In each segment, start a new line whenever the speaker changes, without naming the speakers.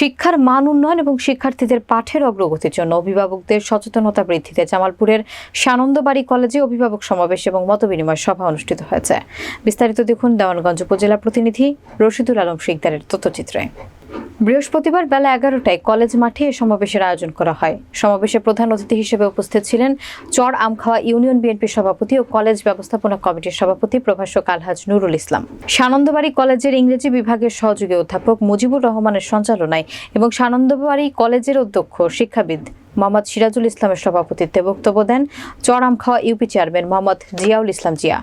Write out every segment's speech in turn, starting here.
শিক্ষার মান উন্নয়ন এবং শিক্ষার্থীদের পাঠের অগ্রগতির জন্য অভিভাবকদের সচেতনতা বৃদ্ধিতে জামালপুরের সানন্দবাড়ি কলেজে অভিভাবক সমাবেশ এবং মতবিনিময় সভা অনুষ্ঠিত হয়েছে। বিস্তারিত দেখুন দেওয়ানগঞ্জ উপজেলা প্রতিনিধি রশিদুল আলম শিকদারের তথ্যচিত্রে। বৃহস্পতিবার বেলা এগারোটায় কলেজ মাঠে এ সমাবেশের আয়োজন করা হয়। সমাবেশে প্রধান অতিথি হিসেবে উপস্থিত ছিলেন চর আমখাওয়া ইউনিয়ন বিএনপির সভাপতি ও কলেজ ব্যবস্থাপনা কমিটির সভাপতি প্রভাষক আলহাজ নুরুল ইসলাম। সানন্দবাড়ি কলেজের ইংরেজি বিভাগের সহযোগী অধ্যাপক মুজিবুর রহমানের সঞ্চালনায় এবং সানন্দবাড়ি কলেজের অধ্যক্ষ, শিক্ষাবিদ মোহাম্মদ সিরাজুল ইসলামের সভাপতিত্বে বক্তব্য দেন Char Amkhawa UP chairman Mohammad Ziaul Islam Zia.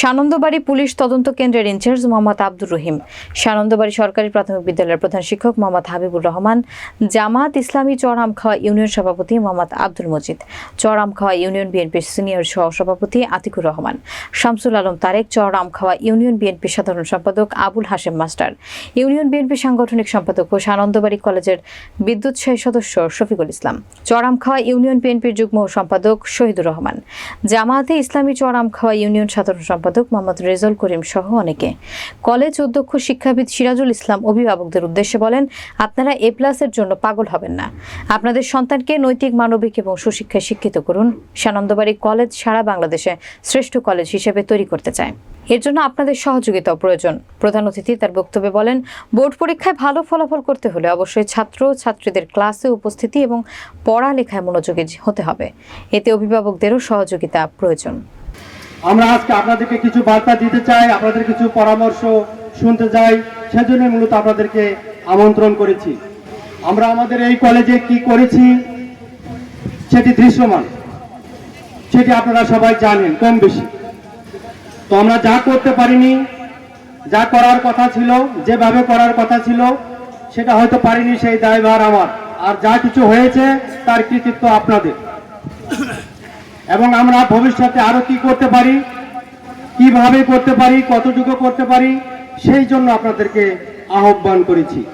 Sanandabari police তদন্ত কেন্দ্রের ইনচার্জ মোহাম্মদ আব্দুর রহিম, সানন্দবাড়ি সরকারি প্রাথমিক বিদ্যালয়ের প্রধান শিক্ষক মোহাম্মদ হাবিবুর রহমান জামাত ইসলামী চরআমখাওয়া ইউনিয়ন সভাপতি মোহাম্মদ আব্দুল মজিদ চরআমখাওয়া ইউনিয়ন বিএনপির সিনিয়র সহ সভাপতি আতিকুর রহমান, শামসুল আলম তারেক চরআমখাওয়া ইউনিয়ন বিএনপির সাধারণ সম্পাদক Abul Hashem master, union BNP সাংগঠনিক সম্পাদক ও সানন্দবাড়ি কলেজের বিদ্যুৎসাহী সদস্য শফিকুল ইসলাম চরআমখাওয়া ইউনিয়ন বিএনপির যুগ্ম সম্পাদক শহীদুর রহমান জামাতে ইসলামী চরআমখাওয়া ইউনিয়ন সাধারণ সম্পাদক মোহাম্মদ রেজল করিম সহ অনেকে। কলেজ অধ্যক্ষ শিক্ষাবিদ সিরাজুল ইসলাম অভিভাবকদের উদ্দেশ্যে বলেন, আপনারা এ প্লাসের জন্য পাগল হবেন না। আপনাদের সন্তানকে নৈতিক, মানবিক এবং সুশিক্ষায় শিক্ষিত করুন। সানন্দবাড়ি কলেজ সারা বাংলাদেশে শ্রেষ্ঠ কলেজ হিসেবে তৈরি করতে চায়। এর জন্য আপনাদের সহযোগিতাও প্রয়োজন। প্রধান অতিথি তার বক্তব্যে বলেন, বোর্ড পরীক্ষায় ভালো ফলাফল করতে হলে অবশ্যই ছাত্র ছাত্রীদের ক্লাসে উপস্থিতি এবং পড়ালেখায় মনোযোগী হতে হবে। এতে অভিভাবকদেরও সহযোগিতা প্রয়োজন।
আমরা আজকে আপনাদেরকে কিছু বার্তা দিতে চাই, আপনাদের কিছু পরামর্শ শুনতে চাই সেজন্য মূলত আপনাদেরকে আমন্ত্রণ করেছি। আমরা আমাদের এই কলেজে কি করেছি সেটি দৃশ্যমান। সেটি আপনারা সবাই জানেন, কম বেশি। তো আমরা যা করতে পারিনি, যা করার কথা ছিল, যেভাবে করার কথা ছিল, সেটা হয়তো পারিনি সেই দায়ভার আমার। আর যা কিছু হয়েছে, তার কৃতিত্ব আপনাদের। এবং আমরা ভবিষ্যতে আরও কি করতে পারি? কীভাবে করতে পারি? কতটুকু করতে পারি? সেই জন্য আপনাদেরকে আহ্বান করেছি।